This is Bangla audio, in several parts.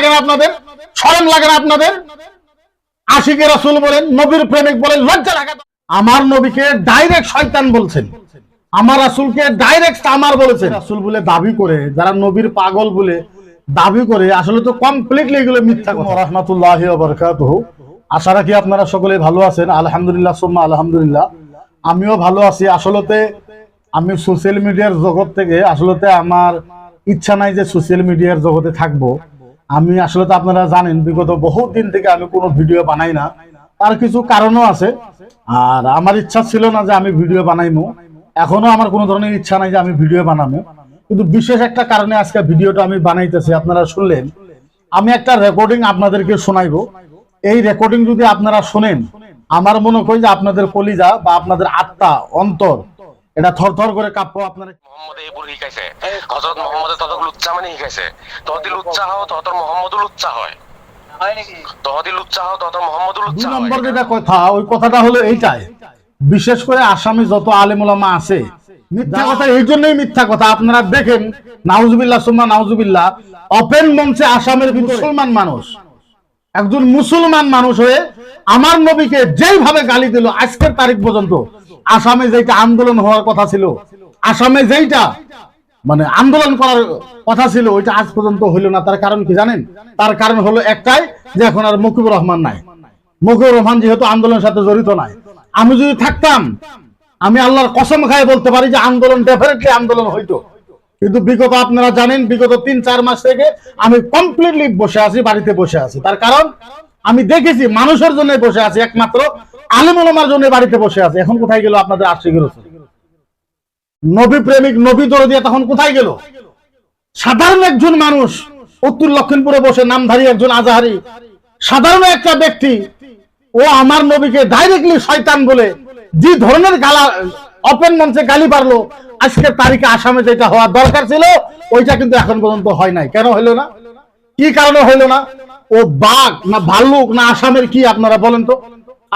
লাগে না আপনাদের? শরম লাগে না আপনাদের? আশিকে রাসূল বলেন নবীর প্রেমিক বলেন লজ্জা লাগা আমার নবীকে ডাইরেক্ট শয়তান বলছেন। আমার রাসূলকে ডাইরেক্ট আমার বলেছেন। রাসূল বলে দাবি করে যারা নবীর পাগল বলে দাবি করে আসলে তো কমপ্লিটলি এগুলো মিথ্যা কথা। রাহমাতুল্লাহি ওয়া বারাকাতুহু। আশা রাখি আপনারা সকলে ভালো আছেন। আলহামদুলিল্লাহ সুম্মা আলহামদুলিল্লাহ। আমিও ভালো আছি। আসলতে আমি সোশ্যাল মিডিয়ার জগৎ থেকে আসলতে আমার ইচ্ছা নাই যে সোশ্যাল মিডিয়ার জগতে থাকব। আমি আসলে তো আপনারা জানেন, বিগত বহু দিন থেকে আমি কোনো ভিডিও বানাই না। তার কিছু কারণও আছে। আর আমার ইচ্ছা ছিল না যে আমি ভিডিও বানাইমু। এখনও আমার কোনো ধরনের ইচ্ছা নাই যে আমি ভিডিও বানাবো কিন্তু বিশেষ একটা কারণে আজকে ভিডিওটা আমি বানাইতেছি, আপনারা শুনলেন। আমি একটা রেকর্ডিং আপনাদেরকে শোনাইবো। এই রেকর্ডিং যদি আপনারা শোনেন, আমার মনে হয় যে আপনাদের কলিজা বা আপনাদের আত্মা, অন্তর এটা থরথর করে কাঁপবো আপনারা। মোহাম্মদে হজৰত মোহাম্মদে লুচ্চা মানে তহঁতি লুচ্চা হও মহম্মদো লুচ্চা হয়। হয় নেকি? তহঁতি লুচ্চা হও মহম্মদো লুচ্চা হয়। নম্বর যেটা কথা ওই কথাটা হলো এইটাই। বিশেষ করে আসামি যত আলেমুলামা আছে। মিথ্যা কথা এই জন্যই মিথ্যা কথা। আপনারা দেখেন নাউজুবিল্লাহ সুম্মা নাউজুবিল্লাহ অপেন মঞ্চে আসামের মুসলমান মানুষ। একজন মুসলমান মানুষ হয়ে আমার নবীকে যেইভাবে গালি দিল আজকের তারিখ পর্যন্ত, আসামে যেটা আন্দোলন হওয়ার কথা ছিল, আসামে যেইটা মানে আন্দোলন করার কথা ছিল, ওইটা আজ পর্যন্ত হইল না। তার কারণ কি জানেন? তার কারণ হলো একটাই যে এখন আর মুকিবুর রহমান নাই। মুকিবুর রহমান যেহেতু আন্দোলনের সাথে জড়িত নাই। আমি যদি থাকতাম, আমি আল্লাহর কসম খায় বলতে পারি যে আন্দোলন ডেফিনেটলি আন্দোলন হইতো। কিন্তু বিগত আপনারা জানেন, বিগত তিন, চার মাস থেকে আমি কমপ্লিটলি বসে আছি, বাড়িতে বসে আছি। তার কারণ, আমি দেখেছি মানুষের জন্য বসে আছি একমাত্র আলিমুলমার জন্য বাড়িতে বসে আছে। এখন কোথায় গেল আপনাদের আশিকের রসুল? নবী প্রেমিক, নবী দরদিয়া তখন কোথায় গেল? সাধারণ একজন মানুষ, উত্তর লক্ষিণপুরে বসে নামধারী একজন আজাহারি। সাধারণ একটা ব্যক্তি, ও আমার নবীকে ডাইরেক্টলি শয়তান বলে, যে ধরনের গালা ওপেন মঞ্চে গালি পারল আজকের তারিখে আসামে যেটা হওয়ার দরকার ছিল, ওইটা কিন্তু এখন পর্যন্ত হয় নাই। কেন হইল না? কি কারণে হইল না? ও বাঘ না ভাল্লুক না আসামের কি, আপনারা বলেন তো?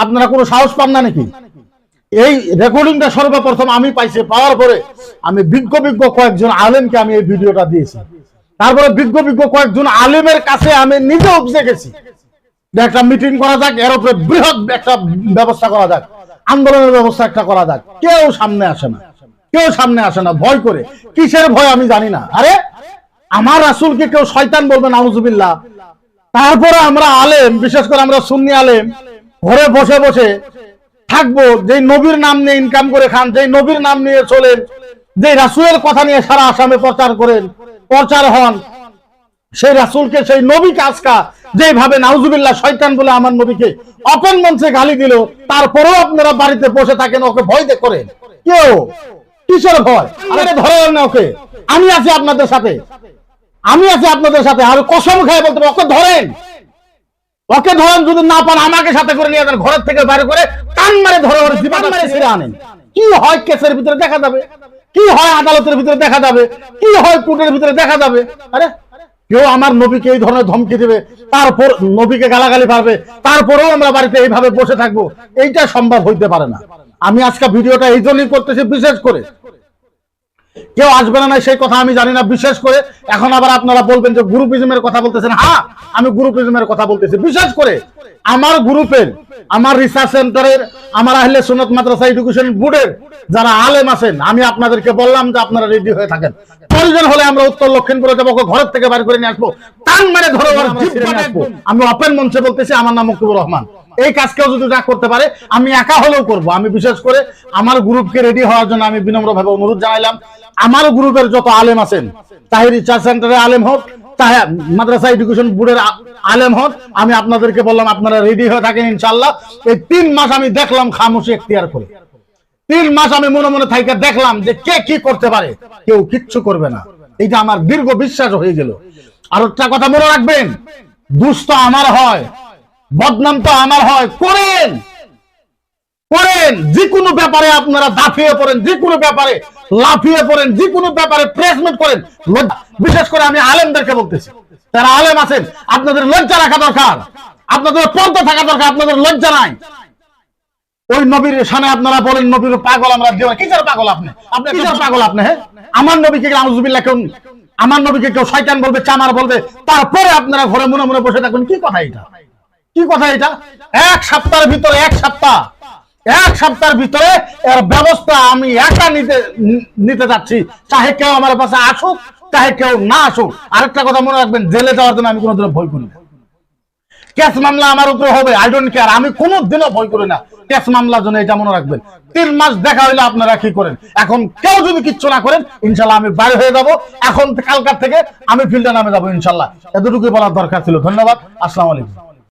আপনারা কোনো সাহস পান না নাকি? এই রেকর্ডিংটা সর্বপ্রথম আমি পাইছি, পাওয়ার পরে আমি বিজ্ঞ বিজ্ঞ কয়েকজন আলেমকে আমি এই ভিডিওটা দিয়েছি। তারপরে বিজ্ঞ বিজ্ঞ কয়েকজন আলেমের কাছে আমি নিজে উপজে গেছি। একটা মিটিং করা যাক, এর উপরে বৃহৎ একটা ব্যবস্থা করা যাক, আন্দোলনের ব্যবস্থা একটা করা যাক, কেউ সামনে আসে না। কেউ সামনে আসে না, ভয় করে। কিসের ভয় আমি জানি না। আরে, আমার রাসূলকে কেউ শয়তান বলবে, নাউজুবিল্লাহ। তারপরে আমরা আলেম, বিশেষ করে আমরা সুন্নি আলেম, ঘরে বসে বসে থাকব যে নবীর নাম নিয়ে ইনকাম করে খান যে নবীর নাম নিয়ে চলেন যে রাসূলের কথা নিয়ে সারা আসামে প্রচার করেন, প্রচার হন, সেই রাসূলকে, সেই নবীকে আজকা যেভাবে নাউজুবিল্লাহ শয়তান বলে আমার নবীকে অপন মঞ্চে গালি দিল, তারপরেও আপনারা বাড়িতে বসে থাকেন, ওকে ভয় দে করেন কেউ কিসের ভয়? আরে ধরেন না ওকে। আমি আছি আপনাদের সাথে। আমি আছি আপনাদের সাথে। আর কসম খায় বলতে ওকে ধরেন। ওকে ধরেন যদি না পান আমাকে সাথে করে নিয়ে যান ঘরের থেকে বাইরে করে টান মারে ধরে ওর জীবন মারে ছেড়ে আনেন। কি হয় কেসের ভিতরে দেখা যাবে? কি হয় আদালতের ভিতরে দেখা যাবে? কি হয় কোর্টের ভিতরে দেখা যাবে? আরে কেউ আমার নবীকে এই ধরনের ধমকি দেবে তারপর নবীকে গালাগালি পারবে তারপরেও আমরা বাড়িতে এইভাবে বসে থাকব। এইটা সম্ভব হইতে পারে না। আমি আজকে ভিডিওটা এই জন্যই করতেছি বিশেষ করে। কেউ আসবে না সেই কথা আমি জানি না, বিশেষ করে। এখন আবার আপনারা বলবেন যে গ্রুপিজমের কথা বলতেছেন। হ্যাঁ আমি গ্রুপিজমের কথা বলতেছি। বিশেষ করে আমার গ্রুপের, আমার রিসার্চ সেন্টারের আমার আহলে সুনত মাদ্রাসা এডুকেশন বোর্ডের যারা আলেম আছেন, আমি আপনাদেরকে বললাম যে আপনারা রেডি হয়ে থাকেন। প্রয়োজন হলে আমরা উত্তর লক্ষিণপুরে যাব ঘরের থেকে বার করে নিয়ে আসব। টান মানে ধরে। আমি ওপেন মঞ্চে বলতেছি আমার নাম মুক্তিবুর রহমান। এই কাজ কেউ যদি না করতে পারে আমি একা হলেও করব। আমি বিশেষ করে আমার গ্রুপকে রেডি হওয়ার জন্য আমি বিনম্রভাবে অনুরোধ জানাইলাম। আমার গ্রুপের যত আলেম আছেন তাহির রিসার্চ সেন্টারের আলেম হোক মাদ্রাসা এডুকেশন বোর্ডের আলেম হোক আমি আপনাদেরকে বললাম আপনারা রেডি হয়ে থাকেন ইনশাল্লাহ এই তিন মাস আমি দেখলাম খামোশি এখতিয়ার করে। তিন মাস আমি মনে মনে থাইকা দেখলাম যে কে কি করতে পারে। কেউ কিচ্ছু করবে না। এটা আমার দীর্ঘ বিশ্বাস হয়ে গেল। আর একটা কথা মনে রাখবেন, দুষ্ট আমার হয়, বদনাম তো আমার হয়। করেন করেন যে কোনো ব্যাপারে আপনারা দাফিয়ে পড়েন যে কোনো ব্যাপারে লাফিয়ে পড়েন যে কোনো ব্যাপারে প্রেসমেন্ট করেন বিশেষ করে আমি আলেমদেরকে বলতেছি তারা আলেম আছেন, আপনাদের লজ্জা রাখা দরকার। আপনাদের পর্দা থাকা দরকার, আপনাদের লজ্জা নাই। ওই নবীর সামনে আপনারা বলেন নবীর পাগল আমরা পাগল আপনি? আপনি পাগল আপনি হ্যাঁ? আমার নবীকে আউযুবিল্লাহ কেউ আমার নবীকে কেউ শয়তান বলবে চামার বলবে তারপরে আপনারা ঘরে মনে মনে বসে থাকবেন কি কথা এটা? কি কথা এটা? এক সপ্তাহের ভিতরে এক সপ্তাহ এক সপ্তাহের ভিতরে এর ব্যবস্থা আমি একা নিতে নিতে যাচ্ছি। চাহে কেউ আমার পাশে আসুক চাহে কেউ না আসুক। আরেকটা কথা মনে রাখবেন জেলে যাওয়ার জন্য আমি কোনোদিনও ভয় করি না। কেস মামলা আমার উপরে হবে আই ডোন্ট কেয়ার আমি কোনো দিনও ভয় করি না। কেস মামলার জন্য এটা মনে রাখবেন। তিন মাস দেখা হইলে আপনারা কি করেন? এখন কেউ যদি কিচ্ছু না করেন, ইনশাল্লাহ আমি বাইরে হয়ে যাব। এখন কালকার থেকে আমি ফিল্ডে নামে যাব, ইনশাল্লাহ। এতটুকুই বলার দরকার ছিল। ধন্যবাদ। আসসালাম আলাইকুম।